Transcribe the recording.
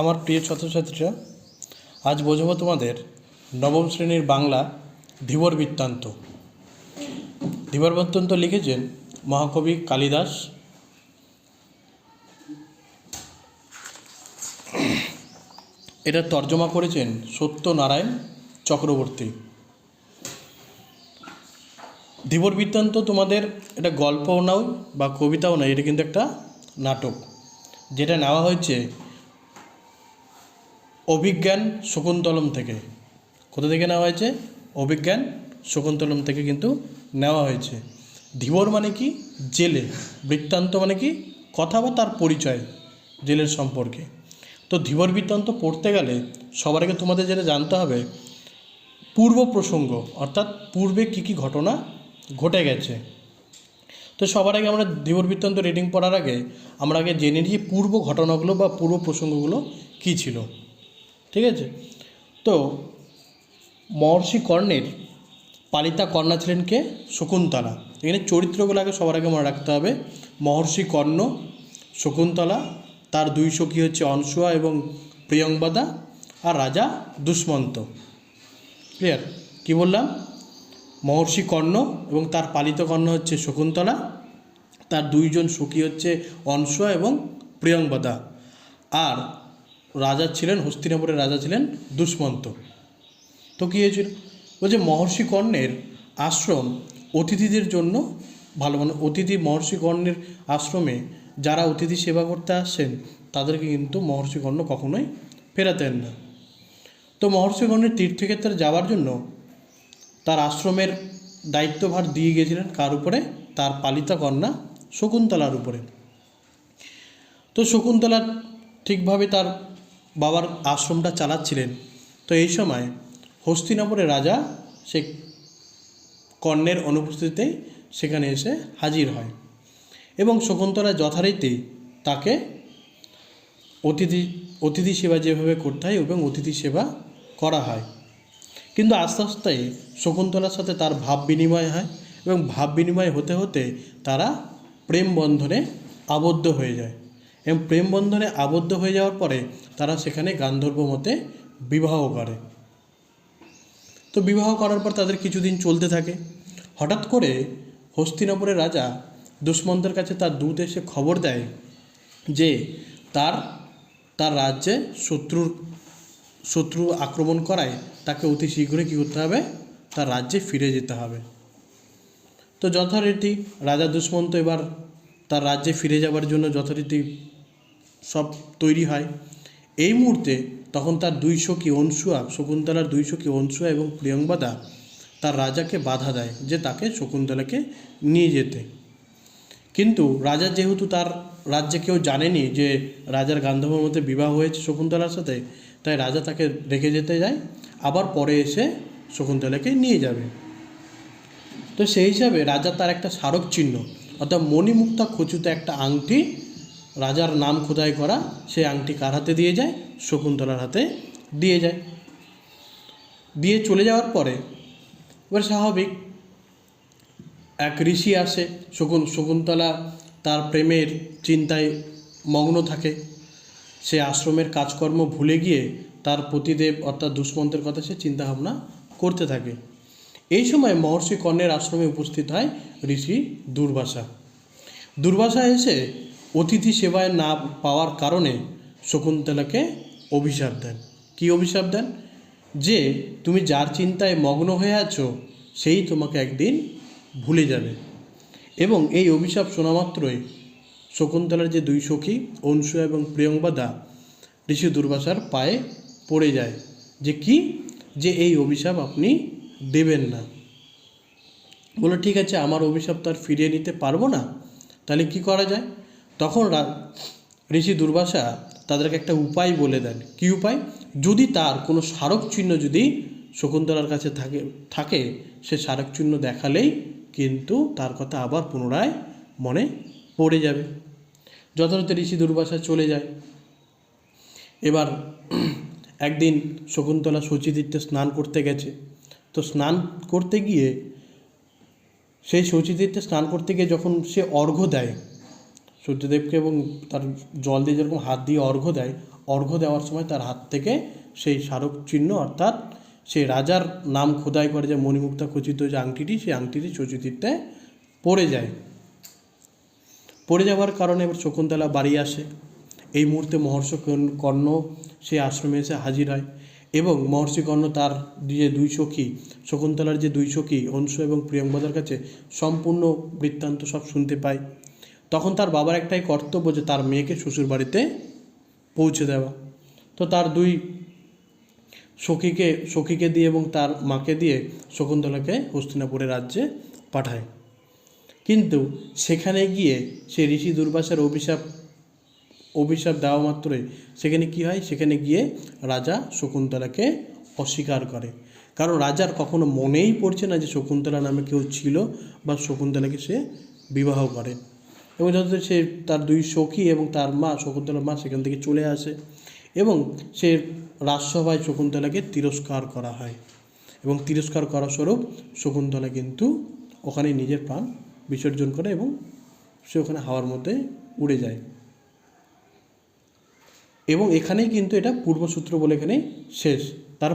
আমার প্রিয় ছাত্রছাত্রীরা, আজ বোঝাবো তোমাদের নবম শ্রেণির বাংলা ধীবর বৃত্তান্ত। ধীবর বৃত্তান্ত লিখেছেন মহাকবি কালিদাস। এটা তর্জমা করেছেন সত্যনারায়ণ চক্রবর্তী। ধীবর বৃত্তান্ত তোমাদের এটা গল্পও নাও বা কবিতাও নয়, এটা কিন্তু একটা নাটক। যেটা নেওয়া হয়েছে অভিজ্ঞান শকুন্তলম থেকে। কোথা থেকে নেওয়া হয়েছে? অভিজ্ঞান শকুন্তলম থেকে কিন্তু নেওয়া হয়েছে। ধীবর মানে কি? জেলে। বৃত্তান্ত মানে কি? কথা বা তার পরিচয় জেলের সম্পর্কে। তো ধীবর বৃত্তান্ত পড়তে গেলে সবার আগে তোমাদের যেটা জানতে হবে, পূর্ব প্রসঙ্গ, অর্থাৎ পূর্বে কী কী ঘটনা ঘটে গেছে। তো সবার আগে আমরা ধীবর বৃত্তান্ত রিডিং পড়ার আগে আমরা আগে জেনে নিই পূর্ব ঘটনাগুলো বা পূর্ব প্রসঙ্গগুলো কী ছিল। ঠিক আছে? তো মহর্ষি কর্ণের পালিতা কন্যা ছিলেন কে? শকুন্তলা। এখানে চরিত্রগুলো আগে সবার আগে মনে রাখতে হবে। মহর্ষি কর্ণ, শকুন্তলা, তার দুই সখী হচ্ছে অনসুয়া এবং প্রিয়ংবদা আর রাজা দুষ্মন্ত। ক্লিয়ার কি বললাম? মহর্ষি কর্ণ এবং তার পালিত কর্ণ হচ্ছে শকুন্তলা, তার দুইজন সখী হচ্ছে অনসুয়া এবং প্রিয়ংবদা আর রাজা ছিলেন, হস্তিনাপুরের রাজা ছিলেন দুষ্মন্ত। তো কী হয়েছিল? বলছে মহর্ষি কর্ণের আশ্রম অতিথিদের জন্য ভালো মানে অতিথি মহর্ষি কর্ণের আশ্রমে যারা অতিথি সেবা করতে আসছেন তাদেরকে কিন্তু মহর্ষি কর্ণ কখনোই ফেরাতেন না। তো মহর্ষি কর্ণের তীর্থক্ষেত্রে যাওয়ার জন্য তার আশ্রমের দায়িত্বভার দিয়ে গিয়েছিলেন কার উপরে? তার পালিতা কন্যা শকুন্তলার উপরে। তো শকুন্তলা ঠিকভাবে তার বাবার আশ্রমটা চালাচ্ছিলেন। তো এই সময় হস্তিনাপুরের রাজা সে কর্ণের অনুপস্থিতিতেই সেখানে এসে হাজির হয় এবং শকুন্তলা যথারীতি তাকে অতিথি অতিথি সেবা যেভাবে করতে হয় এবং অতিথি সেবা করা হয়। কিন্তু আস্তে আস্তে শকুন্তলার সাথে তার ভাব বিনিময় হয় এবং ভাব বিনিময় হতে হতে তারা প্রেম বন্ধনে আবদ্ধ হয়ে যায়। এবং প্রেম বন্ধনে আবদ্ধ হয়ে যাওয়ার পরে তারা সেখানে গান্ধর্ব মতে বিবাহ করে। তো বিবাহ করার পর তাদের কিছুদিন চলতে থাকে। হঠাৎ করে হস্তিনাপুরের রাজা দুষ্মন্তের কাছে তার দূত এসে খবর দেয় যে তার তার রাজ্যে শত্রুর, শত্রু আক্রমণ করায় তাকে অতি শীঘ্রই কী করতে হবে? তার রাজ্যে ফিরে যেতে হবে। তো যথারীতি রাজা দুষ্মন্ত এবার তার রাজ্যে ফিরে যাওয়ার জন্য যথারীতি সব তৈরি হয়। এই মুহূর্তে তখন তার দুই সখী অনসুয়া, শকুন্তলার দুই সখী অনসুয়া এবং প্রিয়ংবদা তার রাজাকে বাধা দেয় যে তাকে শকুন্তলাকে নিয়ে যেতে। কিন্তু রাজা যেহেতু তার রাজ্যে কেউ জানেনি যে রাজার গান্ধর্বর মধ্যে বিবাহ হয়েছে শকুন্তলার সাথে, তাই রাজা তাকে রেখে যেতে যায়, আবার পরে এসে শকুন্তলাকে নিয়ে যাবে। তো সেই হিসাবে রাজা তার একটা স্মারক চিহ্ন, অর্থাৎ মণিমুক্তা খচিত একটা আংটি রাজার নাম খোদাই করা, সেই আংটি কার হাতে দিয়ে যায়? শকুন্তলার হাতে দিয়ে যায়। দিয়ে চলে যাওয়ার পরে এবার স্বাভাবিক, এক ঋষি আসে, শকুন, শকুন্তলা তার প্রেমের চিন্তায় মগ্ন থাকে। সে আশ্রমের কাজকর্ম ভুলে গিয়ে তার পতিদেব অর্থাৎ দুষ্মন্তের কথা সে চিন্তাভাবনা করতে থাকে। এই সময় মহর্ষি কর্ণের আশ্রমে উপস্থিত হয় ঋষি দুর্বাসা। দুর্বাসা এসে অতিথি সেবায় না পাওয়ার কারণে শকুন্তলাকে অভিশাপ দেন। কী অভিশাপ দেন? যে, তুমি যার চিন্তায় মগ্ন হয়ে আছো, সেই তোমাকে একদিন ভুলে যাবে। এবং এই অভিশাপ শোনা মাত্রই শকুন্তলার যে দুই সখী, অংশু এবং প্রিয়ংবদা ঋষি দুর্বাসার পায়ে পড়ে যায়। যে কি? যে এই অভিশাপ আপনি দেবেন না। বলে, ঠিক আছে, আমার অভিশাপ তো আর ফিরিয়ে নিতে পারব না। তাহলে কি করা যায়? তখন ঋষি দুর্বাসা তাদেরকে একটা উপায় বলে দেন। কী উপায়? যদি তার কোনো স্মারক চিহ্ন যদি শকুন্তলার কাছে থাকে থাকে, সে স্মারক চিহ্ন দেখালেই কিন্তু তার কথা আবার পুনরায় মনে পড়ে যাবে। যথারীতি ঋষি দুর্বাসা চলে যায়। এবার একদিন শকুন্তলা শচীতীর্থে স্নান করতে গেছে। তো স্নান করতে গিয়ে সেই শচীতীর্থে স্নান করতে গিয়ে যখন সে অর্ঘ্য দেয় সূর্যদেবকে এবং তার জল দিয়ে যেরকম হাত দিয়ে অর্ঘ্য দেয়, অর্ঘ্য দেওয়ার সময় তার হাত থেকে সেই স্মারক চিহ্ন অর্থাৎ সেই রাজার নাম খোদাই করে যে মণিমুক্তা খচিত যে আংটিটি, সেই আংটিটি চৌচিতিরতে পড়ে যায়। পড়ে যাওয়ার কারণে এবার শকুন্তলা বাড়ি আসে। এই মুহূর্তে মহর্ষি কর্ণ- সেই আশ্রমে এসে হাজির হয় এবং মহর্ষি কর্ণ তার যে দুই সখী, শকুন্তলার যে দুই সখী, অংশ এবং প্রিয়ঙ্বদার কাছে সম্পূর্ণ বৃত্তান্ত সব শুনতে পায়। তখন তার বাবার একটাই কর্তব্য যে তার মেয়েকে শ্বশুর বাড়িতে পৌঁছে দেওয়া। তো তার দুই সখীকে সখীকে দিয়ে এবং তার মাকে দিয়ে শকুন্তলাকে হস্তিনাপুরের রাজ্যে পাঠায়। কিন্তু সেখানে গিয়ে সে ঋষি দুর্বাসার অভিশাপ অভিশাপ দেওয়া মাত্রই সেখানে কি হয়? সেখানে গিয়ে রাজা শকুন্তলাকে অস্বীকার করে। কারণ রাজার কখনো মনেই পড়ছে না যে শকুন্তলা নামে কেউ ছিল বা শকুন্তলাকে সে বিবাহ করে। এবং যত সে তার দুই সখী এবং তার মা শকুন্তলার মা সেখান থেকে চলে আসে এবং সে রাজসভায় শকুন্তলাকে তিরস্কার করা হয় এবং তিরস্কার করা স্বরূপ শকুন্তলা কিন্তু ওখানে নিজের প্রাণ বিসর্জন করে এবং সে ওখানে হাওয়ার মধ্যে উড়ে যায়। এবং এখানেই কিন্তু এটা পূর্বসূত্র বলে এখানে শেষ। তার